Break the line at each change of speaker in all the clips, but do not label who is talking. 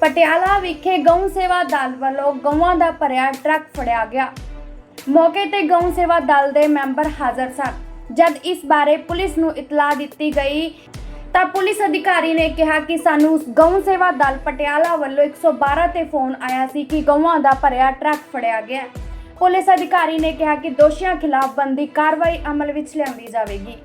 ਪਟਿਆਲਾ ਵਿਖੇ ਗਊ ਸੇਵਾ ਦਲ ਵੱਲੋਂ ਗਊਆਂ ਦਾ ਭਰਿਆ ਟਰੱਕ ਫੜਿਆ ਗਿਆ। ਮੌਕੇ ਤੇ ਗਊ ਸੇਵਾ ਦਲ ਦੇ ਮੈਂਬਰ ਹਾਜ਼ਰ ਸਨ। ਜਦ ਇਸ ਬਾਰੇ ਪੁਲਿਸ ਨੂੰ ਇਤਲਾਹ ਦਿੱਤੀ ਗਈ, ਤਾਂ ਪੁਲਿਸ ਅਧਿਕਾਰੀ ਨੇ ਕਿਹਾ ਕਿ ਸਾਨੂੰ ਗਊ ਸੇਵਾ ਦਲ ਪਟਿਆਲਾ ਵੱਲੋਂ 112 ਤੇ ਫੋਨ ਆਇਆ ਸੀ ਕਿ ਗਊਆਂ ਦਾ ਭਰਿਆ ਟਰੱਕ ਫੜਿਆ ਗਿਆ। ਪੁਲਿਸ ਅਧਿਕਾਰੀ ਨੇ ਕਿਹਾ ਕਿ ਦੋਸ਼ੀਆਂ ਖਿਲਾਫ ਬੰਦੀ ਕਾਰਵਾਈ ਅਮਲ ਵਿੱਚ ਲਿਆਂਦੀ ਜਾਵੇਗੀ।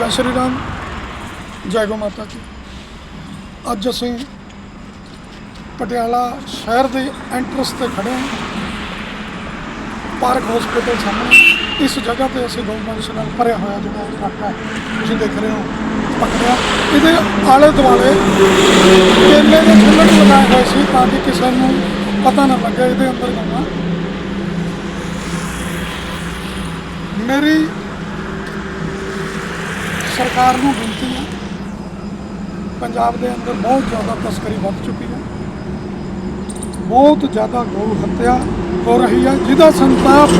ਜੈ ਸ਼੍ਰੀ ਰਾਮ, ਜੈ ਗੋ ਮਾਤਾ ਜੀ ਅੱਜ ਅਸੀਂ ਪਟਿਆਲਾ ਸ਼ਹਿਰ ਦੇ ਐਂਟਰਸ ਤੇ ਖੜੇ ਹਾਂ। ਪਾਰਕ ਹਸਪੀਟਲ ਸਾਹਮਣੇ। ਇਸ ਜਗ੍ਹਾ ਤੇ ਅਸੀਂ ਗਊਵੰਸ਼ ਨਾਲ ਭਰਿਆ ਹੋਇਆ ਜਿਹੜਾ ਟਰੱਕ ਹੈ, ਤੁਸੀਂ ਦੇਖ ਰਹੇ ਹੋ ਪਕੜਿਆ ਇਹਦੇ ਆਲੇ ਦੁਆਲੇ ਕੇਲੇ ਦੇ ਛਿੱਲੜ ਲਗਾਏ ਹੋਏ ਸੀ ਤਾਂ ਕਿ ਕਿਸੇ ਨੂੰ ਪਤਾ ਨਾ ਲੱਗੇ, ਇਹਦੇ ਅੰਦਰ ਗਊਆਂ ਮੇਰੀ ਸਰਕਾਰ ਨੂੰ ਬੇਨਤੀ ਹੈ, ਪੰਜਾਬ ਦੇ ਅੰਦਰ ਬਹੁਤ ਜ਼ਿਆਦਾ ਤਸਕਰੀ ਵੱਧ ਚੁੱਕੀ ਹੈ। ਬਹੁਤ ਜ਼ਿਆਦਾ ਗਊ ਹੱਤਿਆ ਹੋ ਰਹੀ ਹੈ, ਜਿਹਦਾ ਸੰਤਾਪ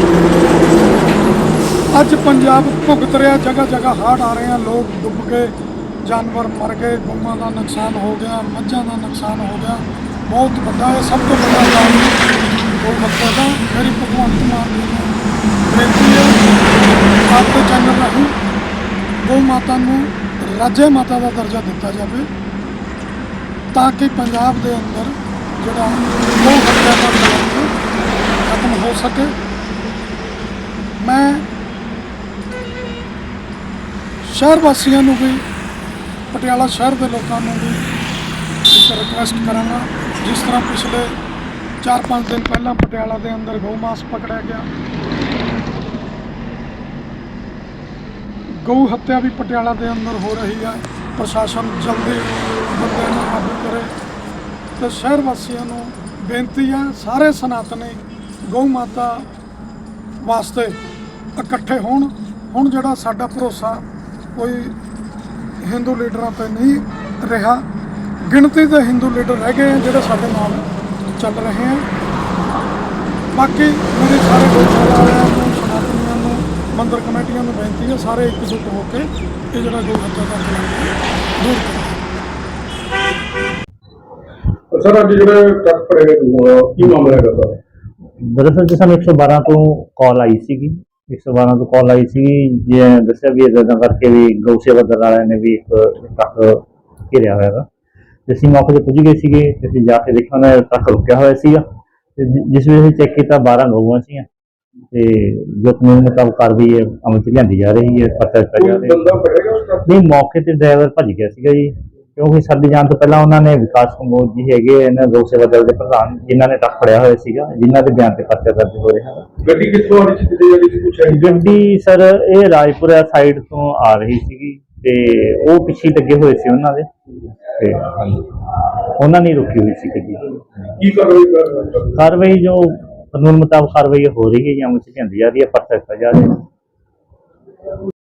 ਅੱਜ ਪੰਜਾਬ ਭੁਗਤ ਰਿਹਾ, ਜਗ੍ਹਾ ਜਗ੍ਹਾ ਹਾੜ ਆ ਰਹੇ ਆ, ਲੋਕ ਡੁੱਬ ਗਏ, ਜਾਨਵਰ ਮਰ ਗਏ ਗਊਆਂ ਦਾ ਨੁਕਸਾਨ ਹੋ ਗਿਆ, ਮੱਝਾਂ ਦਾ ਨੁਕਸਾਨ ਹੋ ਗਿਆ, ਬਹੁਤ ਵੱਡਾ ਹੈ ਸਭ ਤੋਂ ਵੱਡਾ ਕਾਰਨ ਗਊ ਹੱਤਿਆ ਦਾ। ਮੇਰੀ ਭਗਵੰਤ ਮਾਨ ਦੀ ਬੇਨਤੀ ਹੈ, ਆਪ ਦੇ ਚੈਨਲ ਰਾਹੀਂ ਗਊ ਮਾਤਾ ਨੂੰ ਰਾਜੇ ਮਾਤਾ ਦਾ ਦਰਜਾ ਦਿੱਤਾ ਜਾਵੇ ਤਾਂ ਕਿ ਪੰਜਾਬ ਦੇ ਅੰਦਰ ਜਿਹੜਾ ਗਊ ਹੱਤਿਆ ਦਾ ਕਲੰਕ ਖਤਮ ਹੋ ਸਕੇ। ਮੈਂ ਸ਼ਹਿਰ ਵਾਸੀਆਂ ਨੂੰ ਵੀ, ਪਟਿਆਲਾ ਸ਼ਹਿਰ ਦੇ ਲੋਕਾਂ ਨੂੰ ਵੀ ਇੱਕ ਰਿਕੁਐਸਟ ਕਰਾਂਗਾ। ਜਿਸ ਤਰ੍ਹਾਂ ਪਿਛਲੇ 4-5 ਦਿਨ ਪਹਿਲਾਂ ਪਟਿਆਲਾ ਦੇ ਅੰਦਰ ਗਊ ਮਾਸ ਪਕੜਿਆ ਗਿਆ ਗਊ ਹੱਤਿਆ ਵੀ ਪਟਿਆਲਾ ਦੇ ਅੰਦਰ ਹੋ ਰਹੀ ਹੈ। ਪ੍ਰਸ਼ਾਸਨ ਜਲਦੀ ਬੰਦਿਆਂ ਨੂੰ ਕਾਬੂ ਕਰੇ। ਤੇ ਸ਼ਹਿਰ ਵਾਸੀਆਂ ਨੂੰ ਬੇਨਤੀ ਹੈ, ਸਾਰੇ ਸਨਾਤਨੀ ਗਊ ਮਾਤਾ ਵਾਸਤੇ ਇਕੱਠੇ ਹੋਣ। ਹੁਣ ਜਿਹੜਾ ਸਾਡਾ ਭਰੋਸਾ ਕੋਈ ਹਿੰਦੂ ਲੀਡਰਾਂ ਤੇ ਨਹੀਂ ਰਿਹਾ, ਗਿਣਤੀ ਦੇ ਹਿੰਦੂ ਲੀਡਰ ਰਹਿ ਗਏ ਜਿਹੜੇ ਸਾਡੇ ਨਾਲ ਚੱਲ ਰਹੇ ਆ ਬਾਕੀ ਮੇਰੇ ਸਾਰੇ ਗਊਸ਼ਾਲਾ ਵਾਲਿਆਂ ਨੂੰ ਸਨਾਤਨੀਆਂ ਨੂੰ ਮੰਦਰ ਕਮੇਟੀਆਂ ਨੂੰ ਬੇਨਤੀ ਹੈ ਸਾਰੇ ਇਕਜੁੱਟ ਹੋ ਕੇ ਇਹ ਜਿਹੜਾ ਗਊ ਹੱਤਿਆ ਦਾ ਕਲੰਕ ਹੈ, ਦੂਰ ਕਰੋ।
ਸਰ ਅੱਜ ਜਿਹੜੇ ਗਏ ਅਹ ਕੀ ਮਾਮਲਾ ਹੈਗਾ ਸਰ?
ਦਰਅਸਲ ਜੀ ਸਾਨੂੰ 112 ਤੋਂ ਕਾਲ ਆਈ ਸੀਗੀ। 112 ਤੋਂ ਕਾਲ ਆਈ ਸੀ ਜੇ ਦੱਸਿਆ ਵੀ ਇਦਾਂ ਕਰਕੇ ਵੀ ਗਊ ਸੇਵਾ ਦਲ ਵਾਲਿਆਂ ਨੇ ਵੀ ਇੱਕ ਟਰੱਕ ਘੇਰਿਆ ਹੋਇਆ ਹੈਗਾ ਤੇ ਅਸੀਂ ਮੌਕੇ ਤੇ ਪੁੱਜ ਗਏ ਸੀਗੇ ਤੇ ਅਸੀਂ ਜਾ ਕੇ ਦੇਖਿਆ ਉਹਨਾਂ ਦਾ ਟਰੱਕ ਰੁਕਿਆ ਹੋਇਆ ਸੀਗਾ। ਜਿਸ ਵੇਲੇ ਅਸੀਂ ਚੈੱਕ ਕੀਤਾ 12 ਗਊਆਂ ਸੀਗੀਆਂ। ਤੇ ਜੋ ਕਾਨੂੰਨ ਮੁਤਾਬਕ ਕਾਰਵਾਈ ਹੈ ਅਮਲ ਚ ਲਿਆਂਦੀ ਜਾ ਰਹੀ ਹੈ ਪਤਾ ਦਿੱਤਾ ਜਾ
ਕੋਈ
ਰਿਹਾ
ਬੰਦਾ ਫੜੇਗਾ ਉਸ ਟਰੱਕ
ਨਹੀਂ ਮੌਕੇ ਤੇ ਡਰਾਈਵਰ ਭੱਜ ਗਿਆ ਸੀਗਾ ਜੀ ਕਿਉਂਕਿ ਸਾਡੀ ਜਾਣ ਤੋਂ ਪਹਿਲਾਂ ਉਹਨਾਂ ਨੇ ਵਿਕਾਸ ਕੰਬੋਜ ਜੀ ਹੈਗੇ ਇਹਨਾਂ ਗਊ ਸੇਵਾ ਦਲ ਦੇ ਪ੍ਰਧਾਨ ਜਿਨ੍ਹਾਂ ਨੇ ਟਰੱਕ ਫੜਿਆ ਹੋਇਆ ਸੀਗਾ ਜਿਨ੍ਹਾਂ ਦੇ ਬਿਆਨ ਤੇ ਪਰਚਾ ਦਰਜ ਹੋ ਰਿਹਾ ਹੈ।
ਗੱਡੀ ਕਿੱਥੋਂ ਆ ਰਹੀ ਸੀ ਕਿਤੇ ਜਾ ਰਹੀ ਸੀ ਹੈ
ਗੱਡੀ ਸਰ ਇਹ ਰਾਜਪੁਰਾ ਸਾਈਡ ਤੋਂ ਆ ਰਹੀ ਸੀਗੀ ਤੇ ਉਹ ਪਿੱਛੇ ਲੱਗੇ ਹੋਏ ਸੀ ਉਹਨਾਂ ਦੇ। ਤੇ ਹਾਂਜੀ। ਉਹਨਾਂ ਨੇ ਰੁਕੀ ਹੋਈ ਸੀ ਗੱਡੀ।
ਕੀ ਕਾਰਵਾਈ ਕਰ ਰਹੇ ਹੋ?
ਕਾਰਵਾਈ ਜੋ ਕਾਨੂੰਨ ਮੁਤਾਬਕ ਕਾਰਵਾਈ ਹੋ ਰਹੀ ਹੈ ਜਾਂ ਮੁੱਚ ਲਿਆਂਦੀ ਜਾ ਰਹੀ ਹੈ, ਪਰ ਸਖਤ ਜਾ ਰਹੀ